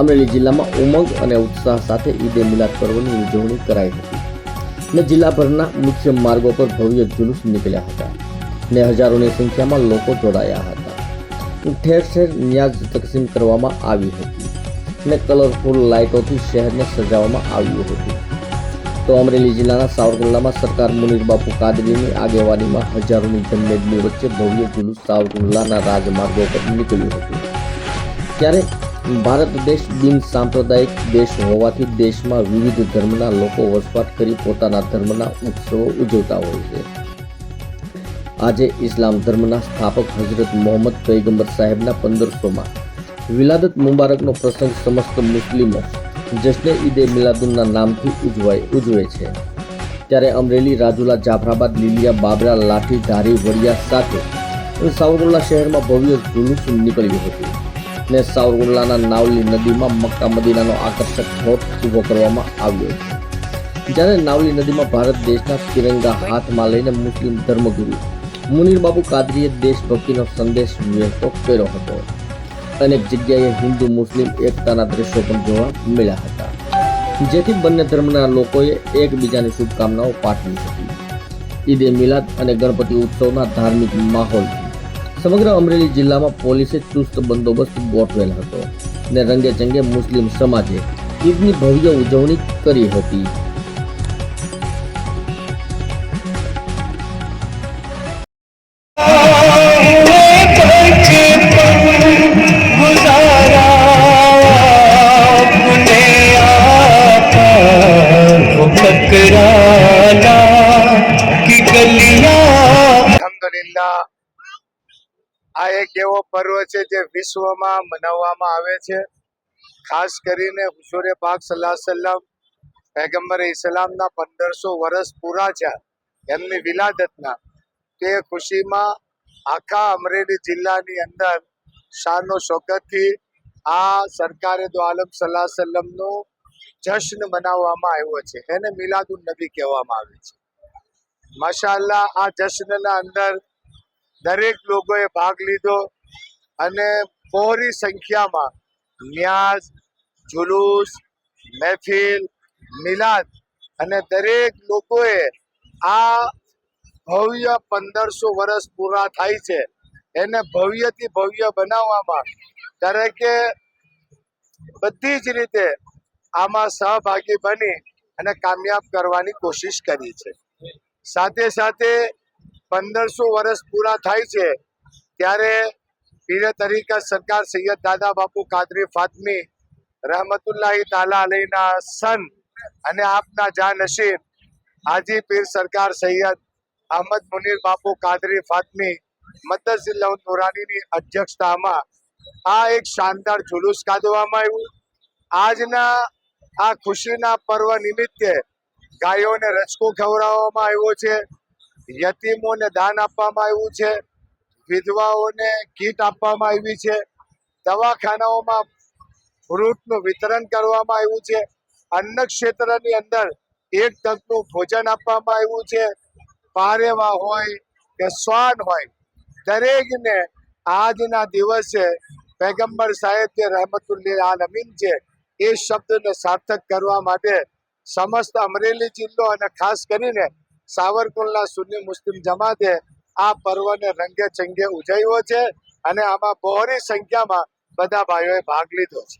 અમરેલી જિલ્લામાં ઉમંગ અને ઉત્સાહ સાથે ઈદે મિલાદ પર્વની ઉજવણી કરાઈ હતી ને જિલ્લાભરના મુખ્ય માર્ગો પર ભવ્ય જુલુસ નીકળ્યા હતા ને હજારોની સંખ્યામાં લોકો જોડાયા હતા. ઠેર ઠેર ન્યાઝ તકસીમ કરવામાં આવી હતી ને કલરફુલ લાઇટોથી શહેરને સજાવવામાં આવ્યું હતું. તો અમરેલી જિલ્લાના સાવરકુંડલામાં સરકાર મુનીર બાપુ કાદરીની આગેવાનીમાં હજારોની જનમેદની વચ્ચે ભવ્ય જુલુસ સાવરકુંડલાના રાજમાર્ગો પર નીકળ્યું હતું. ત્યારે ભારત દેશ બિન સાંપ્રદાયિક દેશ હોવાથી દેશમાં વિવિધ ધર્મના લોકો વસવાટ કરી પોતાના ધર્મના ઉત્સવો ઉજવતા હોય છે. આજે ઇસ્લામ ધર્મના સ્થાપક હજરત મોહમ્મદ પૈગંબર સાહેબના પંદરસોમાં વિલાદત મુબારકનો પ્રસંગ સમસ્ત મુસ્લિમો જશ્ને ઈદે મિલાદુનના નામથી ઉજવાય, ઉજવે છે. ત્યારે અમરેલી, રાજુલા, જાફરાબાદ, લીલિયા, બાબરા, લાઠી, ધારી, વડિયા સાથે સાવરકુંડલા શહેરમાં ભવ્ય જુલુસ નીકળ્યું હતું. ને સાવરકુંડલાના નાવલી નદીમાં મક્કા મદીનાનો આકર્ષક ધોધ ઊભો કરવામાં આવ્યો જ્યારે નાવલી નદીમાં ભારત દેશના તિરંગા હાથમાં લઈને મુસ્લિમ ધર્મગુરુ મુનીર બાબુ કાદરીએ દેશભક્તિનો સંદેશ વહેતો કર્યો હતો અનેક જગ્યાએ હિન્દુ મુસ્લિમ એકતાના દ્રશ્યો પણ જોવા મળ્યા હતા. જેથી બંને ધર્મના લોકોએ એકબીજાની શુભકામનાઓ પાઠવી હતી. ઈદે મિલાદ અને ગણપતિ ઉત્સવના ધાર્મિક માહોલથી સમગ્ર અમરેલી જિલ્લામાં પોલીસે ચુસ્ત બંદોબસ્ત ગોઠવેલ હતો અને રંગે ચંગે મુસ્લિમ સમાજે ઈદની ભવ્ય ઉજવણી કરી હતી. અલહમદુલિલ્લાહ આ એક એવો પર્વ છે જે વિશ્વમાં મનાવવામાં આવે છે. ખાસ કરીને હુસુરે પાક સલાહ પૈગંબર ઇસ્લામના પંદરસો વર્ષ પૂરા છે એમની વિલાદતના તે ખુશીમાં આખા અમરેલી જિલ્લાની અંદર શાનો શોકતથી આ સરકારે દો આલમ સલાહ સલમનું જશ્ન મનાવવામાં આવ્યો છે. એને મિલાદુન નબી કહેવામાં આવે છે. માશાઅલ્લાહ, આ જશ્નના અંદર દરેક લોકોએ ભાગ લીધો અને બહોળી સંખ્યામાં ન્યાસ, જુલુસ, મહેફિલ મિલાદ અને દરેક લોકોએ આ ભવ્ય પંદરસો વર્ષ પૂરા થાય છે. એને ભવ્યથી ભવ્ય બનાવવામાં દરેકે બધી જ રીતે આમાં સહભાગી બની અને કામયાબ કરવાની કોશિશ કરી છે. સાથે સાથે પંદરસો વર્ષ પૂરા થાય છે, ત્યારે પીરે તરીકા સરકાર સૈયદ દાદા બાપુ કાદરી ફાતમી, રહમતુલ્લાહી તાલા અલીના સન અને આપના જા નસીબ હાજી પીર સરકાર સૈયદ અહમદ મુનીર બાપુ કાદરી ફાતમી મદ્દસિલ્લા નોરાનીની અધ્યક્ષતામાં આ એક શાનદાર જુલુસ કાઢવામાં આવ્યું. આજના આ ખુશીના પર્વ નિમિત્તે ગાયોને રચકો ખવડાવવામાં આવ્યો છે. યતીમોને દાન આપવામાં આવ્યું છે, વિધવાઓને કીટ આપવામાં આવી છે, દવાખાનાઓમાં ફ્રૂટનું વિતરણ કરવામાં આવ્યું છે અન્ન ક્ષેત્રની અંદર એક તકનું ભોજન આપવામાં આવ્યું છે, પારેવા હોય કે શ્વાન હોય, દરેકને આજના દિવસે પેગમ્બર સાહેબ જે રહેમતુલ્લિલ આલમીન છે, એ શબ્દને સાર્થક કરવા માટે સમસ્ત અમરેલી જિલ્લો અને ખાસ કરીને સાવરકુંડલા સુન્ની મુસ્લિમ જમાતે આ પર્વને રંગે ચંગે ઉજવ્યો છે અને આમાં બહોળી સંખ્યામાં બધા ભાઈઓએ ભાગ લીધો છે.